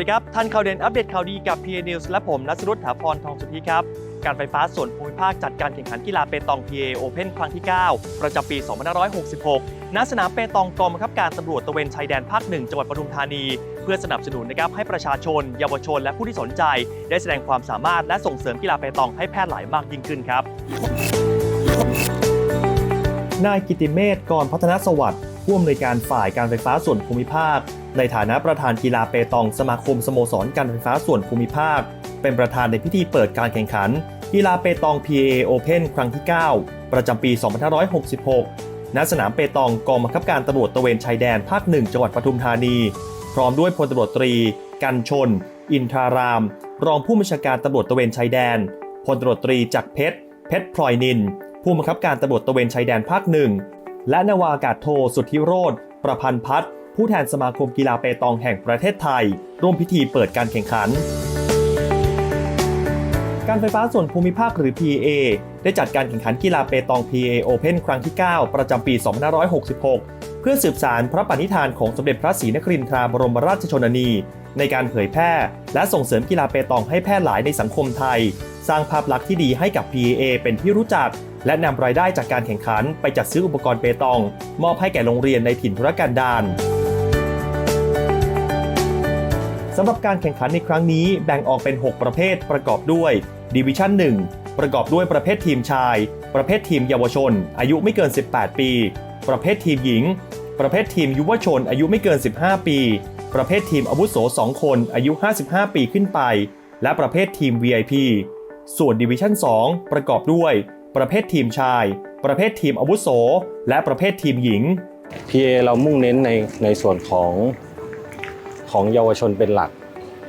วัสดีครับ ท่านข่าวเด่นอัปเดตข่าวดีกับ PA News และผมนัสรุตถาพรทองสุธีครับ การไฟฟ้าส่วนภูมิภาคจัดการแข่งขันกีฬาเปตอง PA Open ครั้งที่ 9 ประจำปี 2566 ณ สนามเปตองกองบังคับการตำรวจตะเวนชายแดนภาคหนึ่งจังหวัดปทุมธานี เพื่อสนับสนุนนะครับให้ประชาชน เยาวชน และผู้ที่สนใจ ได้แสดงความสามารถและส่งเสริมกีฬาเปตองให้แพร่หลายมากยิ่งขึ้นครับ นายกิติเมธกรพัฒนสวัสดิ์ ผู้อำนวยการฝ่ายการไฟฟ้าส่วนภูมิภาค ในฐานะประธานกีฬาเปตองสมาคมสโมสรการไฟฟ้าส่วนภูมิภาค เป็นประธานในพิธีเปิดการแข่งขัน กีฬาเปตอง PA Open ครั้งที่ 9 ประจำปี 2566 ณ สนามเปตองกองบังคับการตำรวจตระเวนชายแดนภาคหนึ่งจังหวัดปทุมธานี พร้อมด้วยพลตำรวจตรี กันชน อินทราราม รองผู้บัญชาการตำรวจตระเวนชายแดนพลตำรวจตรีจักรเพชรเพชรพลอยนินผู้บังคับการตำรวจตระเวนชายแดนภาคหนึ่ง และนาวาอากาศโทสุทธิโรธประพันธ์พัฒน์ผู้แทนสมาคมกีฬาเปตองแห่งประเทศไทย ร่วมพิธีเปิดการแข่งขัน การไฟฟ้าส่วนภูมิภาคหรือ PA ได้จัดการแข่งขันกีฬาเปตอง PA Open ครั้งที่ 9 ประจำปี 2566 เพื่อสืบสารพระปณิธานของสมเด็จพระศรีนครินทราบรมราชชนนี ในการเผยแพร่ และส่งเสริมกีฬาเปตองให้แพร่หลายในสังคมไทย สร้างภาพลักษณ์ที่ดีให้กับ PA เป็นที่รู้จัก และนำรายได้จากการแข่งขันไปจัดซื้ออุปกรณ์เปตอง มอบให้แก่โรงเรียนในถิ่นธุรกันดารสำหรับการแข่งขันในครั้งนี้แบ่งออกเป็น 6 ประเภทประกอบด้วยดิวิชั่น1 ประกอบด้วยประเภททีมชาย ประเภททีมเยาวชน อายุไม่เกิน 18 ปี ประเภททีมหญิง ประเภททีมยุวชน อายุไม่เกิน 15 ปี ประเภททีมอาวุโส 2 คน อายุ 55 ปีขึ้นไป และประเภททีม VIP ส่วนดิวิชั่น2ประกอบด้วย ประเภททีมชาย ประเภททีมอาวุโส และประเภททีมหญิง PA เรามุ่งเน้นในในส่วนของของเยาวชนเป็นหลัก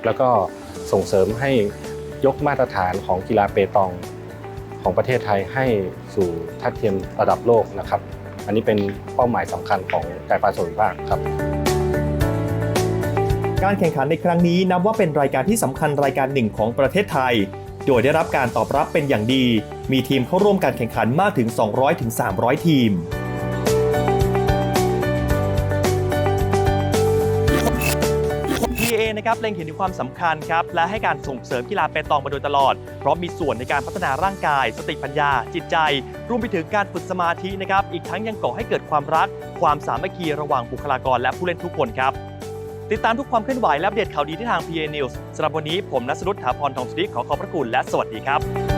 แล้วก็ส่งเสริมให้ยกมาตรฐานของกีฬาเปตองของประเทศไทยให้สู่ทัดเทียมระดับโลกนะครับ อันนี้เป็นเป้าหมายสำคัญของการประสนภาคครับ การแข่งขันในครั้งนี้นับว่าเป็นรายการที่สำคัญรายการหนึ่งของประเทศไทย โดยได้รับการตอบรับเป็นอย่างดี มีทีมเข้าร่วมการแข่งขันมากถึง 200-300 ทีมนะครับเล็งเห็นถึงความสำคัญครับและให้การส่งเสริมกีฬาเปตองมาโดยตลอด เพราะมีส่วนในการพัฒนาร่างกาย สติปัญญา จิตใจ รวมไปถึงการฝึกสมาธินะครับ อีกทั้งยังก่อให้เกิดความรัก ความสามัคคีระหว่างบุคลากรและผู้เล่นทุกคนครับ ติดตามทุกความเคลื่อนไหวและอัปเดตข่าวดีที่ทาง PA News สำหรับวันนี้ผมนัสรุตถาพรทองสุริขอขอบพระคุณและสวัสดีครับ